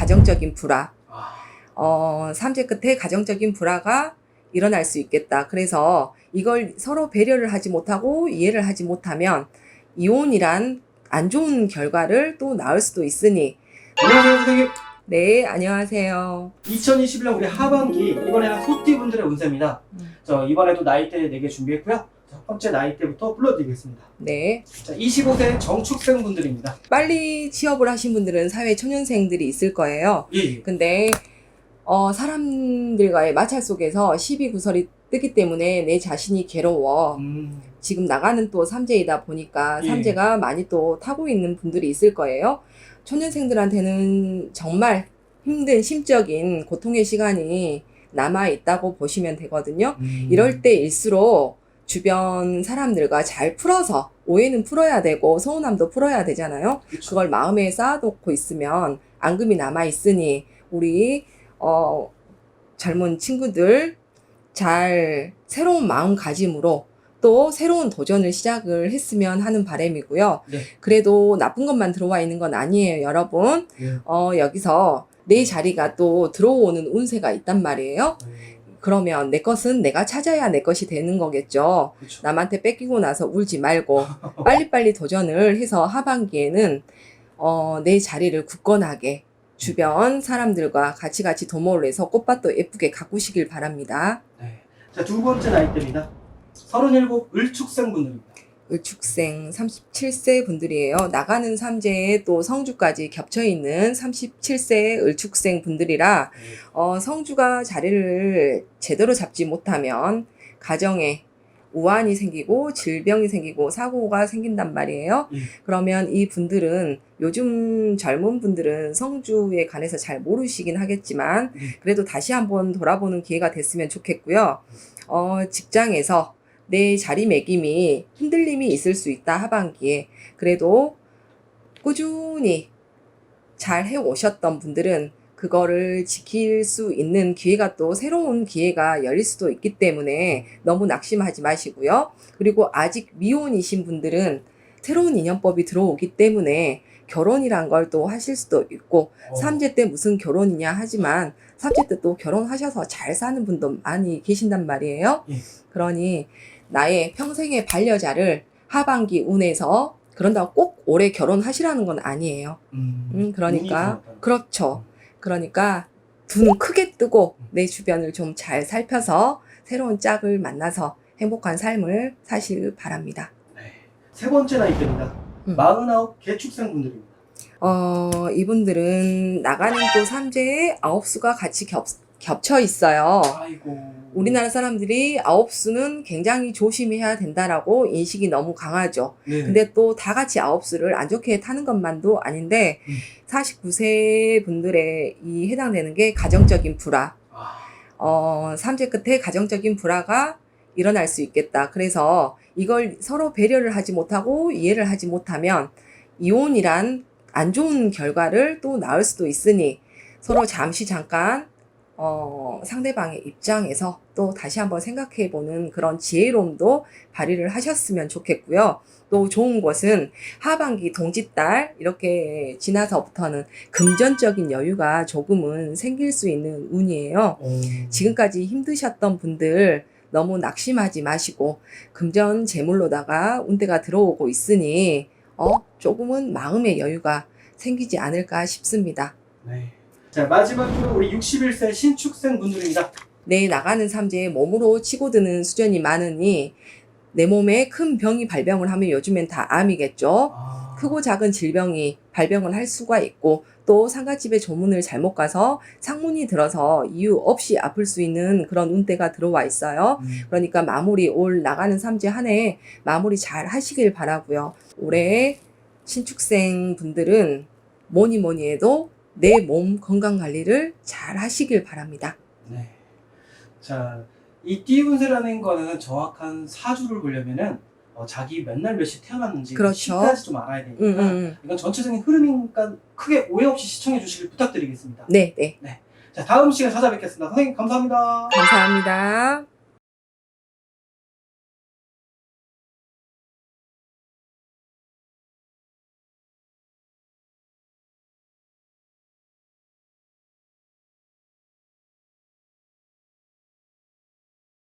가정적인 불화, 아, 어, 삼재 끝에 가정적인 불화가 일어날 수 있겠다. 그래서 이걸 서로 배려를 하지 못하고 이해를 하지 못하면 이혼이란 안 좋은 결과를 또 낳을 수도 있으니 안녕하세요 선생님. 네, 안녕하세요. 2021년 우리 하반기 이번에는 소띠분들의 운세입니다. 음. 저 이번에도 나이대 4개 준비했고요. 첫 번째 나이대부터 불러드리겠습니다. 네. 자, 25세 정축생 분들입니다. 빨리 취업을 하신 분들은 사회 초년생들이 있을 거예요. 예, 예. 근데 어, 사람들과의 마찰 속에서 시비 구설이 뜨기 때문에 내 자신이 괴로워. 음, 지금 나가는 또 삼재이다 보니까 예. 삼재가 많이 또 타고 있는 분들이 있을 거예요. 초년생들한테는 정말 힘든 심적인 고통의 시간이 남아 있다고 보시면 되거든요. 음. 이럴 때일수록 주변 사람들과 잘 풀어서 오해는 풀어야 되고 서운함도 풀어야 되잖아요. 그쵸. 그걸 마음에 쌓아놓고 있으면 앙금이 남아 있으니 우리 어 젊은 친구들 잘 새로운 마음가짐으로 또 새로운 도전을 시작을 했으면 하는 바람이고요. 네. 그래도 나쁜 것만 들어와 있는 건 아니에요, 여러분. 예. 어 여기서 내 자리가 또 들어오는 운세가 있단 말이에요. 예. 그러면 내 것은 내가 찾아야 내 것이 되는 거겠죠. 그쵸. 남한테 뺏기고 나서 울지 말고 빨리빨리 도전을 해서 하반기에는 어, 내 자리를 굳건하게 주변 사람들과 같이 같이 도모를 해서 꽃밭도 예쁘게 가꾸시길 바랍니다. 네. 자, 두 번째 나이대입니다. 37 을축생 분들입니다. 을 축생 37세 분들이에요. 나가는 삼재에 또 성주까지 겹쳐 있는 37세 을축생 분들이라 어, 성주가 자리를 제대로 잡지 못하면 가정에 우환이 생기고 질병이 생기고 사고가 생긴단 말이에요. 예. 그러면 이 분들은 요즘 젊은 분들은 성주에 관해서 잘 모르시긴 하겠지만 네. 그래도 다시 한번 돌아보는 기회가 됐으면 좋겠고요. 어, 직장에서 내 자리매김이 흔들림이 있을 수 있다 하반기에 그래도 꾸준히 잘 해오셨던 분들은 그거를 지킬 수 있는 기회가 또 새로운 기회가 열릴 수도 있기 때문에 너무 낙심하지 마시고요. 그리고 아직 미혼이신 분들은 새로운 인연법이 들어오기 때문에 결혼이란 걸 또 하실 수도 있고 어, 삼재 때 무슨 결혼이냐 하지만 삼재 때 또 결혼하셔서 잘 사는 분도 많이 계신단 말이에요. 예. 그러니 나의 평생의 반려자를 하반기 운에서 그런다고 꼭 올해 결혼하시라는 건 아니에요. 음, 음, 그러니까 그렇죠. 그러니까 두 눈 크게 뜨고 내 주변을 좀 잘 살펴서 새로운 짝을 만나서 행복한 삶을 사시길 바랍니다. 네. 세 번째 나이대입니다. 음. 49 개축생 분들입니다. 어, 이분들은 나가는 또 삼재에 아홉 수가 같이 겹, 겹쳐 있어요. 아이고. 우리나라 사람들이 아홉 수는 굉장히 조심해야 된다라고 인식이 너무 강하죠. 네. 근데 또 다 같이 아홉 수를 안 좋게 타는 것만도 아닌데 음. 49세 분들의 이 해당되는 게 가정적인 불화. 아, 어, 삼재 끝에 가정적인 불화가 일어날 수 있겠다. 그래서 이걸 서로 배려를 하지 못하고 이해를 하지 못하면 이혼이란 안 좋은 결과를 또 낳을 수도 있으니 서로 잠시 잠깐 어, 상대방의 입장에서 또 다시 한번 생각해 보는 그런 지혜로움도 발휘를 하셨으면 좋겠고요. 또 좋은 것은 하반기 동짓달 이렇게 지나서부터는 금전적인 여유가 조금은 생길 수 있는 운이에요. 어. 지금까지 힘드셨던 분들 너무 낙심하지 마시고 금전 재물로다가 운대가 들어오고 있으니 어 조금은 마음의 여유가 생기지 않을까 싶습니다. 네. 자, 마지막으로 우리 61세 신축생 분들입니다. 내 나가는 삼재에 몸으로 치고드는 수준이 많으니 내 몸에 큰 병이 발병을 하면 요즘엔 다 암이겠죠. 아, 크고 작은 질병이 발병을 할 수가 있고 또 상가집에 조문을 잘못 가서 상문이 들어서 이유 없이 아플 수 있는 그런 운대가 들어와 있어요. 음, 그러니까 마무리 올 나가는 삼재 한해 마무리 잘 하시길 바라고요. 올해 신축생 분들은 뭐니 뭐니 해도 내 몸 건강 관리를 잘 하시길 바랍니다. 네. 자, 이 띠운세라는 거는 정확한 사주를 보려면은 어, 자기 맨날 몇 시 태어났는지 그렇죠. 시까지 좀 알아야 되니까 음, 음. 이건 전체적인 흐름이니까 크게 오해 없이 시청해 주시길 부탁드리겠습니다. 네, 네. 자, 다음 시간에 찾아뵙겠습니다. 선생님 감사합니다. 감사합니다.